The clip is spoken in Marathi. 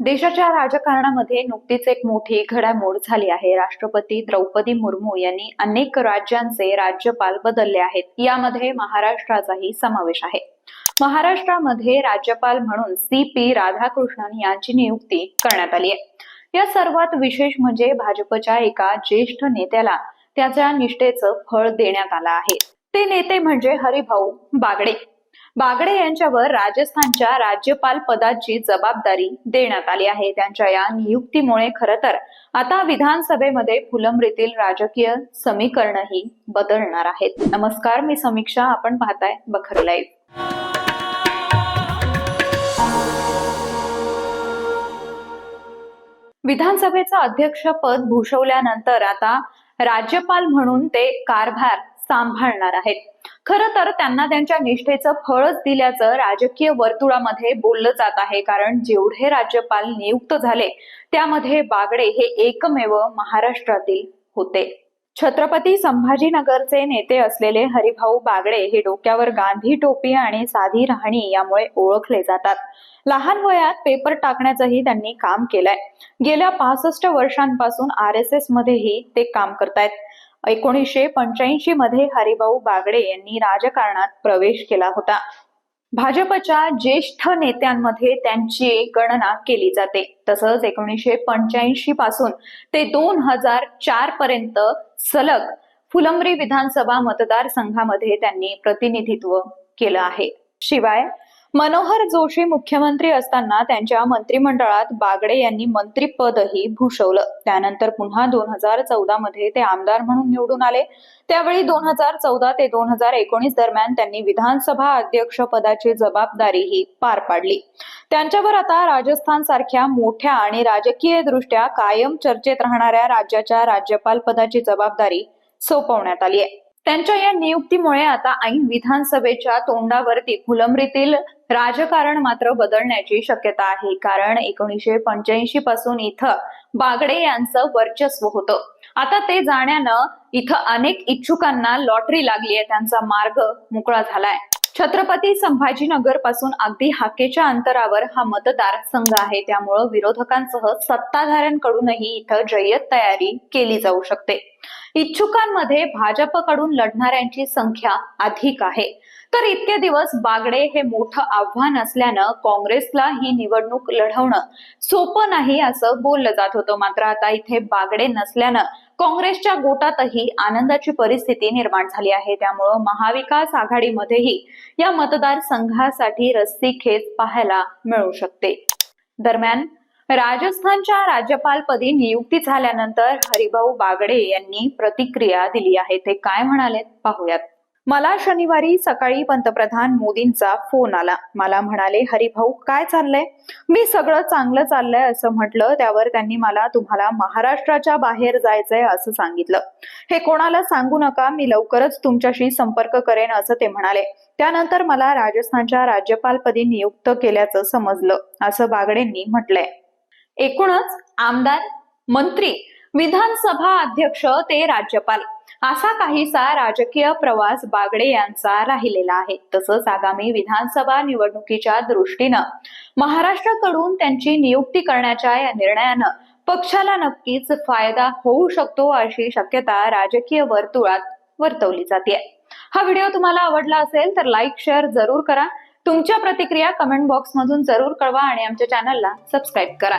देशाच्या राजकारणामध्ये नुकतीच एक मोठी घडामोड झाली आहे. राष्ट्रपती द्रौपदी मुर्मू यांनी अनेक राज्यांचे राज्यपाल बदलले आहेत. यामध्ये महाराष्ट्राचाही समावेश आहे. महाराष्ट्रामध्ये राज्यपाल म्हणून सी पी राधाकृष्णन यांची नियुक्ती करण्यात आली आहे. या सर्वात विशेष म्हणजे भाजपच्या एका ज्येष्ठ नेत्याला त्याच्या निष्ठेचं फळ देण्यात आलं आहे. ते नेते म्हणजे हरिभाऊ बागडे. बागडे यांच्यावर राजस्थानच्या राज्यपाल पदाची जबाबदारी देण्यात आली आहे. त्यांच्या या नियुक्तीमुळे खरं तर आता विधानसभेमध्ये फुलंब्रीतील राजकीय समीकरणही बदलणार आहेत. नमस्कार मी समीक्षा. आपण पाहताय बखर लाईव्ह विधानसभेचं अध्यक्षपद भूषवल्यानंतर आता राज्यपाल म्हणून ते कारभार सांभाळणार आहेत. खरं तर त्यांना त्यांच्या निष्ठेचं फळच दिल्याचं राजकीय वर्तुळामध्ये बोललं जात आहे. कारण जेवढे राज्यपाल नियुक्त झाले त्यामध्ये बागडे हे एकमेव महाराष्ट्रातील होते. छत्रपती संभाजीनगरचे नेते असलेले हरिभाऊ बागडे हे डोक्यावर गांधी टोपी आणि साधी राहणी यामुळे ओळखले जातात. लहान वयात पेपर टाकण्याचंही त्यांनी काम केलंय. गेल्या पासष्ट वर्षांपासून आर एस एस मध्येही ते काम करतायत. एकोणीसशे पंच्याऐंशी मध्ये हरिभाऊ बागडे यांनी राजकारणात प्रवेश केला होता. भाजपच्या ज्येष्ठ नेत्यांमध्ये त्यांची गणना केली जाते. तसंच एकोणीसशे पंच्याऐंशी पासून ते दोन हजार चार पर्यंत सलग फुलंब्री विधानसभा मतदारसंघामध्ये त्यांनी प्रतिनिधित्व केलं आहे. शिवाय मनोहर जोशी मुख्यमंत्री असताना त्यांच्या मंत्रिमंडळात बागडे यांनी मंत्रीपदही भूषवलं. त्यानंतर पुन्हा दोन हजार चौदा मध्ये ते आमदार म्हणून निवडून आले. त्यावेळी दोन हजार चौदा ते दोन हजार एकोणीस दरम्यान त्यांनी विधानसभा अध्यक्ष पदाची जबाबदारीही पार पाडली. त्यांच्यावर आता राजस्थान सारख्या मोठ्या आणि राजकीय दृष्ट्या कायम चर्चेत राहणाऱ्या राज्याच्या राज्यपाल पदाची जबाबदारी सोपवण्यात आली आहे. त्यांच्या या नियुक्तीमुळे आता ऐन विधानसभेच्या तोंडावरती फुलंब्रीतील राजकारण मात्र बदलण्याची शक्यता आहे. कारण एकोणीसशे पंच्याऐंशी पासून इथं बागडे यांचं वर्चस्व होतं. आता ते जाण्यानं इथं अनेक इच्छुकांना लॉटरी लागली आहे त्यांचा मार्ग मोकळा झालाय. छत्रपती संभाजीनगरपासून अगदी हाकेच्या अंतरावर हा मतदार संघ आहे. त्यामुळं विरोधकांसह सत्ताधाऱ्यांकडूनही इथं जय्यत तयारी केली जाऊ शकते. इच्छुकांमध्ये भाजपकडून लढणाऱ्यांची संख्या अधिक आहे. तर इतके दिवस बागडे हे मोठं आव्हान असल्यानं काँग्रेसला ही निवडणूक लढवणं सोपं नाही असं बोललं जात होतं. मात्र आता इथे बागडे नसल्यानं काँग्रेसच्या गोटातही आनंदाची परिस्थिती निर्माण झाली आहे. त्यामुळं महाविकास आघाडीमध्येही या मतदारसंघासाठी रस्सीखेच पाहायला मिळू शकते. दरम्यान राजस्थानच्या राज्यपालपदी नियुक्ती झाल्यानंतर हरिभाऊ बागडे यांनी प्रतिक्रिया दिली आहे. ते काय म्हणाले पाहूयात. मला शनिवारी सकाळी पंतप्रधान मोदींचा फोन आला. मला म्हणाले हरिभाऊ काय चाललंय? मी सगळं चांगलं चाललंय असं म्हटलं. त्यावर त्यांनी मला तुम्हाला महाराष्ट्राच्या बाहेर जायचंय असं सांगितलं. हे कोणाला सांगू नका. मी लवकरच तुमच्याशी संपर्क करेन असं ते म्हणाले. त्यानंतर मला राजस्थानच्या राज्यपालपदी नियुक्त केल्याचं समजलं असं बागडेंनी म्हटलंय. एकूणच आमदार मंत्री विधानसभा अध्यक्ष ते राज्यपाल. असा काहीसा राजकीय प्रवास बागडे यांचा राहिलेला आहे. तसंच आगामी विधानसभा निवडणुकीच्या दृष्टीनं महाराष्ट्राकडून त्यांची नियुक्ती करण्याच्या या निर्णयानं पक्षाला नक्कीच फायदा होऊ शकतो अशी शक्यता राजकीय वर्तुळात वर्तवली जाते. हा व्हिडिओ तुम्हाला आवडला असेल तर लाईक शेअर जरूर करा. तुमच्या प्रतिक्रिया कमेंट बॉक्स मधून जरूर कळवा आणि आमच्या चॅनलला सबस्क्राईब करा.